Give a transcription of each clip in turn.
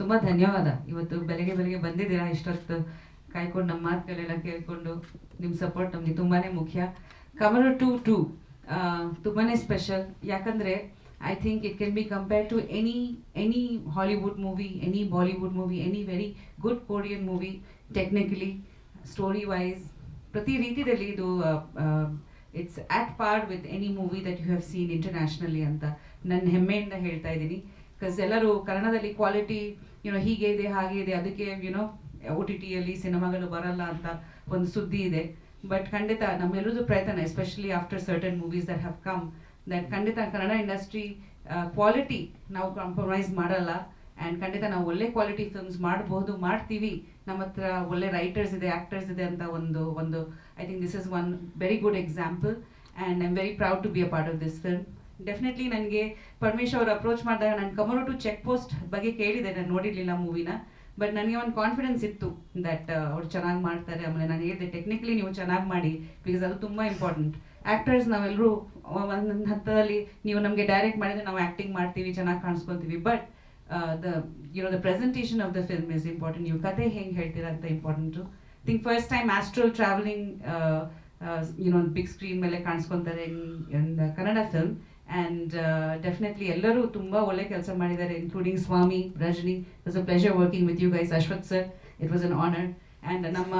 ತುಂಬ ಧನ್ಯವಾದ. ಇವತ್ತು ಬೆಳಗ್ಗೆ ಬೆಳಗ್ಗೆ ಬಂದಿದ್ದೀರಾ? ಇಷ್ಟೊತ್ತು ಕಾಯ್ಕೊಂಡು ನಮ್ಮ ಮಾತುಗಳೆಲ್ಲ ಕೇಳಿಕೊಂಡು ನಿಮ್ಮ ಸಪೋರ್ಟ್ ನಮಗೆ ತುಂಬಾ ಮುಖ್ಯ. ಕಮರ್ ಟು ಟು ತುಂಬಾ ಸ್ಪೆಷಲ್ ಯಾಕಂದರೆ I think it can be compare to any any Hollywood movie any Bollywood movie any very good Korean movie technically story wise ಪ್ರತಿ ರೀತಿಯಲ್ಲಿ ಇದು it's at par with any movie that you have seen internationally ಅಂತ ನನ್ನ ಹೆಮ್ಮೆಯಿಂದ ಹೇಳ್ತಾ ಇದ್ದೀನಿ. Because ಎಲ್ಲರೂ ಕನ್ನಡದಲ್ಲಿ ಕ್ವಾಲಿಟಿ ಯುನೋ ಹೀಗೆ ಇದೆ, ಹಾಗೆ ಇದೆ, ಅದಕ್ಕೆ ಯುನೋ ಒ ಟಿ ಟಿಯಲ್ಲಿ ಸಿನಿಮಾಗಳು ಬರಲ್ಲ ಅಂತ ಒಂದು ಸುದ್ದಿ ಇದೆ. ಬಟ್ ಖಂಡಿತ ನಮ್ಮೆಲ್ಲರದು ಪ್ರಯತ್ನ especially after certain movies that have come that ಖಂಡಿತ ಕನ್ನಡ ಇಂಡಸ್ಟ್ರಿ ಕ್ವಾಲಿಟಿ ನಾವು ಕಾಂಪ್ರಮೈಸ್ ಮಾಡಲ್ಲ. ಆ್ಯಂಡ್ ಖಂಡಿತ ನಾವು ಒಳ್ಳೆ ಕ್ವಾಲಿಟಿ ಫಿಲ್ಮ್ಸ್ ಮಾಡಬಹುದು ಮಾಡ್ತೀವಿ. ನಮ್ಮ ಹತ್ರ ಒಳ್ಳೆ ರೈಟರ್ಸ್ ಇದೆ ಆ್ಯಕ್ಟರ್ಸ್ ಇದೆ ಅಂತ ಒಂದು ಒಂದು I think this is one very good example and I am very proud to be a part of this film definitely ನನಗೆ ಪರಮೇಶ್ ಅವರು ಅಪ್ರೋಚ್ ಮಾಡಿದಾಗ ನಾನು ಕಮರು ಟು ಚೆಕ್ ಪೋಸ್ಟ್ ಬಗ್ಗೆ ಕೇಳಿದೆ, ನಾನು ನೋಡಿರಲಿಲ್ಲ ಮೂವಿನ ಬಟ್ ನನಗೆ ಒಂದು ಕಾನ್ಫಿಡೆನ್ಸ್ ಇತ್ತು ದಟ್ ಅವ್ರು ಚೆನ್ನಾಗಿ ಮಾಡ್ತಾರೆ. ಆಮೇಲೆ ನಾನು ಹೇಳಿದೆ ಟೆಕ್ನಿಕಲಿ ನೀವು ಚೆನ್ನಾಗಿ ಮಾಡಿ ಬಿಕಾಸ್ ಅದು ತುಂಬ ಇಂಪಾರ್ಟೆಂಟ್ ಆ್ಯಕ್ಟರ್ಸ್ ನಾವೆಲ್ಲರೂ ಒಂದೊಂದು ಹಂತದಲ್ಲಿ ನೀವು ನಮಗೆ ಡೈರೆಕ್ಟ್ ಮಾಡಿದ್ರೆ ನಾವು ಆ್ಯಕ್ಟಿಂಗ್ ಮಾಡ್ತೀವಿ, ಚೆನ್ನಾಗಿ ಕಾಣಿಸ್ಕೊಳ್ತೀವಿ. But the you the presentation of the film is important ನೀವು ಕತೆ ಹೆಂಗೆ ಹೇಳ್ತೀರಾ ಅಂತ important think first time astral travelling you know big screen ಮೇಲೆ ಕಾಣಿಸ್ಕೊತಾರೆ ಕನ್ನಡ ಫಿಲ್ಮ್ ಆ್ಯಂಡ್ ಡೆಫಿನೆಟ್ಲಿ ಎಲ್ಲರೂ ತುಂಬ ಒಳ್ಳೆ ಕೆಲಸ ಮಾಡಿದ್ದಾರೆ including Swami, Rajani. It's a pleasure working with you guys Ashwath sir it was an honour and ನಮ್ಮ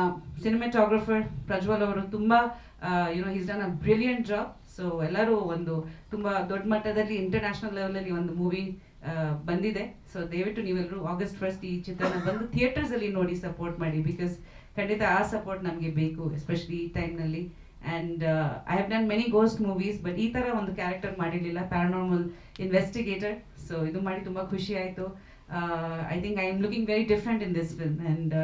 ಸಿನಿಮಾಟೋಗ್ರಫರ್ ಪ್ರಜ್ವಲ್ ಅವರು ತುಂಬ you know he's done a brilliant job so ಎಲ್ಲರೂ ಒಂದು ತುಂಬ ದೊಡ್ಡ ಮಟ್ಟದಲ್ಲಿ ಇಂಟರ್ನ್ಯಾಷನಲ್ ಲೆವೆಲಲ್ಲಿ ಒಂದು ಮೂವಿ ಬಂದಿದೆ. ಸೊ ದಯವಿಟ್ಟು ನೀವೆಲ್ಲರೂ ಆಗಸ್ಟ್ ಫಸ್ಟ್ ಈ ಚಿತ್ರನ ಬಂದು ಥಿಯೇಟರ್ಸಲ್ಲಿ ನೋಡಿ ಸಪೋರ್ಟ್ ಮಾಡಿ ಬಿಕಾಸ್ ಖಂಡಿತ ಆ ಸಪೋರ್ಟ್ ನಮಗೆ ಬೇಕು ಎಸ್ಪೆಷಲಿ ಈ ಟೈಮ್ನಲ್ಲಿ and I have done many ghost movies but ಈ ಥರ ಒಂದು ಕ್ಯಾರೆಕ್ಟರ್ ಮಾಡಿರಲಿಲ್ಲ ಪ್ಯಾರಾನಾರ್ಮಲ್ ಇನ್ವೆಸ್ಟಿಗೇಟರ್ ಸೊ ಇದು ಮಾಡಿ ತುಂಬ ಖುಷಿ ಆಯಿತು. I think I am looking very different in this film and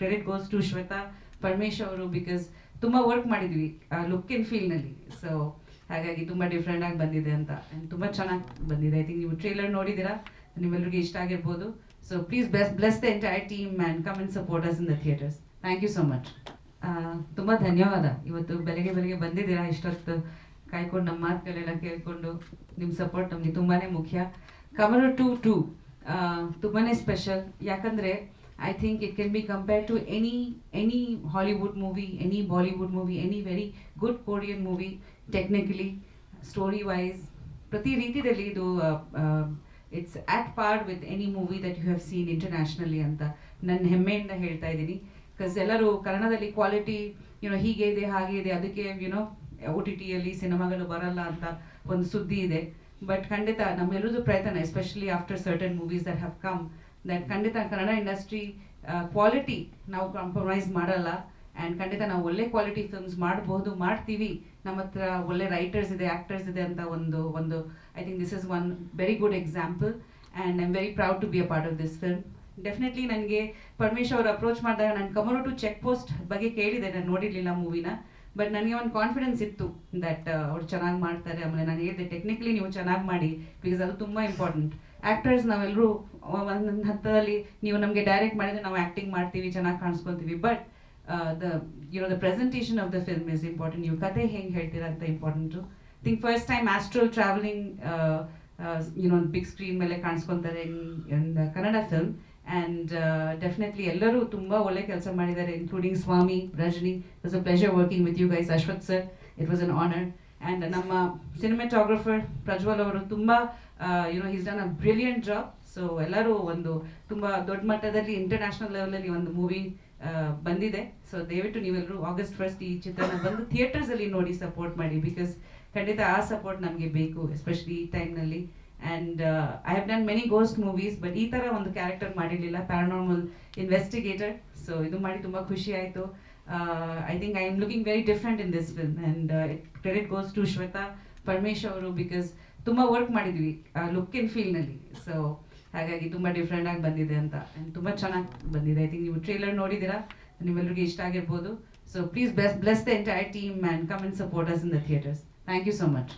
credit goes to Shwetha Paramesh ಅವರು ಬಿಕಾಸ್ ತುಂಬ ವರ್ಕ್ ಮಾಡಿದ್ವಿ ಲುಕ್ ಇನ್ ಫೀಲ್ನಲ್ಲಿ ಸೊ ಹಾಗಾಗಿ ತುಂಬ ಡಿಫ್ರೆಂಟ್ ಆಗಿ ಬಂದಿದೆ ಅಂತ. ಆ್ಯಂಡ್ ತುಂಬ ಚೆನ್ನಾಗಿ ಬಂದಿದೆ. ಐ ಥಿಂಕ್ ನೀವು ಟ್ರೇಲರ್ ನೋಡಿದ್ದೀರಾ? ನಿಮ್ಮೆಲ್ಲರಿಗೂ ಇಷ್ಟ ಆಗಿರ್ಬೋದು. So please bless bless the entire team and come and support us in the theatres thank you so much ತುಂಬ ಧನ್ಯವಾದ. ಇವತ್ತು ಬೆಳಗ್ಗೆ ಬೆಳಗ್ಗೆ ಬಂದಿದ್ದೀರಾ, ಇಷ್ಟೊತ್ತು ಕಾಯ್ಕೊಂಡು ನಮ್ಮ ಮಾತುಗಳೆಲ್ಲ ಕೇಳಿಕೊಂಡು ನಿಮ್ಮ ಸಪೋರ್ಟ್ ನಮಗೆ ತುಂಬಾ ಮುಖ್ಯ. ಕಮರ್ ಟು ಟು ತುಂಬಾ ಸ್ಪೆಷಲ್ ಯಾಕಂದರೆ I think it can be compare to any any Hollywood movie any Bollywood movie any very good Korean movie technically story wise ಪ್ರತಿ ರೀತಿಯಲ್ಲಿ ಇದು it's at par with any movie that you have seen internationally ಅಂತ ನನ್ನ ಹೆಮ್ಮೆಯಿಂದ ಹೇಳ್ತಾ ಇದ್ದೀನಿ. Because ಎಲ್ಲರೂ ಕನ್ನಡದಲ್ಲಿ ಕ್ವಾಲಿಟಿ ಯುನೋ ಹೀಗೆ ಇದೆ, ಹಾಗೆ ಇದೆ, ಅದಕ್ಕೆ ಯುನೋ ಒ ಟಿ ಟಿಯಲ್ಲಿ ಸಿನಿಮಾಗಳು ಬರಲ್ಲ ಅಂತ ಒಂದು ಸುದ್ದಿ ಇದೆ. ಬಟ್ ಖಂಡಿತ ನಮ್ಮೆಲ್ಲರದು ಪ್ರಯತ್ನ especially after certain movies that have come that ಖಂಡಿತ ಕನ್ನಡ ಇಂಡಸ್ಟ್ರಿ ಕ್ವಾಲಿಟಿ ನಾವು ಕಾಂಪ್ರಮೈಸ್ ಮಾಡಲ್ಲ. ಆ್ಯಂಡ್ ಖಂಡಿತ ನಾವು ಒಳ್ಳೆ ಕ್ವಾಲಿಟಿ ಫಿಲ್ಮ್ಸ್ ಮಾಡಬಹುದು ಮಾಡ್ತೀವಿ. ನಮ್ಮ ಹತ್ರ ಒಳ್ಳೆ ರೈಟರ್ಸ್ ಇದೆ ಆ್ಯಕ್ಟರ್ಸ್ ಇದೆ ಅಂತ ಒಂದು ಒಂದು I think this is one very good example and I am very proud to be a part of this film definitely ನನಗೆ ಪರಮೇಶ್ ಅವರು ಅಪ್ರೋಚ್ ಮಾಡಿದಾಗ ನಾನು ಕಮರು ಟು ಚೆಕ್ ಪೋಸ್ಟ್ ಬಗ್ಗೆ ಕೇಳಿದೆ, ನಾನು ನೋಡಿರಲಿಲ್ಲ ಮೂವಿನ ಬಟ್ ನನಗೆ ಒಂದು ಕಾನ್ಫಿಡೆನ್ಸ್ ಇತ್ತು ದಟ್ ಅವ್ರು ಚೆನ್ನಾಗಿ ಮಾಡ್ತಾರೆ. ಆಮೇಲೆ ನಾನು ಹೇಳಿದೆ ಟೆಕ್ನಿಕಲಿ ನೀವು ಚೆನ್ನಾಗಿ ಮಾಡಿ ಬಿಕಾಸ್ ಅದು ತುಂಬ ಇಂಪಾರ್ಟೆಂಟ್ ಆ್ಯಕ್ಟರ್ಸ್ ನಾವೆಲ್ಲರೂ ಒಂದೊಂದು ಹಂತದಲ್ಲಿ ನೀವು ನಮಗೆ ಡೈರೆಕ್ಟ್ ಮಾಡಿದ್ರೆ ನಾವು ಆ್ಯಕ್ಟಿಂಗ್ ಮಾಡ್ತೀವಿ, ಚೆನ್ನಾಗಿ ಕಾಣಿಸ್ಕೊಳ್ತೀವಿ. But the you know the presentation of the film is important ನೀವು ಕತೆ ಹೆಂಗೆ ಹೇಳ್ತೀರಾ ಅಂತ important think first time astral travelling you know big screen ಮೇಲೆ ಕಾಣಿಸ್ಕೊತಾರೆ ಕನ್ನಡ ಫಿಲ್ಮ್ ಆ್ಯಂಡ್ ಡೆಫಿನೆಟ್ಲಿ ಎಲ್ಲರೂ ತುಂಬ ಒಳ್ಳೆ ಕೆಲಸ ಮಾಡಿದ್ದಾರೆ including Swami Rajani it's a pleasure working with you guys Ashwath sir it was an honour and ನಮ್ಮ ಸಿನಿಮಾಟೋಗ್ರಫರ್ ಪ್ರಜ್ವಲ್ ಅವರು ತುಂಬ you know he's done a brilliant job so ಎಲ್ಲರೂ ಒಂದು ತುಂಬ ದೊಡ್ಡ ಮಟ್ಟದಲ್ಲಿ ಇಂಟರ್ನ್ಯಾಷನಲ್ ಲೆವೆಲಲ್ಲಿ ಒಂದು ಮೂವಿ ಬಂದಿದೆ. ಸೊ ದಯವಿಟ್ಟು ನೀವೆಲ್ಲರೂ ಆಗಸ್ಟ್ ಫಸ್ಟ್ ಈ ಚಿತ್ರನ ಬಂದು ಥಿಯೇಟರ್ಸಲ್ಲಿ ನೋಡಿ ಸಪೋರ್ಟ್ ಮಾಡಿ ಬಿಕಾಸ್ ಖಂಡಿತ ಆ ಸಪೋರ್ಟ್ ನಮಗೆ ಬೇಕು ಎಸ್ಪೆಷಲಿ ಈ ಟೈಮ್ನಲ್ಲಿ and I have done many ghost movies but ಈ ಥರ ಒಂದು ಕ್ಯಾರೆಕ್ಟರ್ ಮಾಡಿರಲಿಲ್ಲ ಪ್ಯಾರಾನಾರ್ಮಲ್ ಇನ್ವೆಸ್ಟಿಗೇಟರ್ ಸೊ ಇದು ಮಾಡಿ ತುಂಬ ಖುಷಿ ಆಯಿತು. I think I am looking very different in this film and credit goes to Shwetha Paramesh ಅವರು ಬಿಕಾಸ್ ತುಂಬ ವರ್ಕ್ ಮಾಡಿದ್ವಿ ಲುಕ್ ಇನ್ ಫೀಲ್ನಲ್ಲಿ ಸೊ ಹಾಗಾಗಿ ತುಂಬ ಡಿಫ್ರೆಂಟ್ ಆಗಿ ಬಂದಿದೆ ಅಂತ. ಆ್ಯಂಡ್ ತುಂಬ ಚೆನ್ನಾಗಿ ಬಂದಿದೆ. ಐ ಥಿಂಕ್ ನೀವು ಟ್ರೇಲರ್ ನೋಡಿದ್ದೀರಾ? ನಿಮ್ಮೆಲ್ಲರಿಗೂ ಇಷ್ಟ ಆಗಿರ್ಬೋದು. So please bless bless the entire team and come and support us in the theatres thank you so much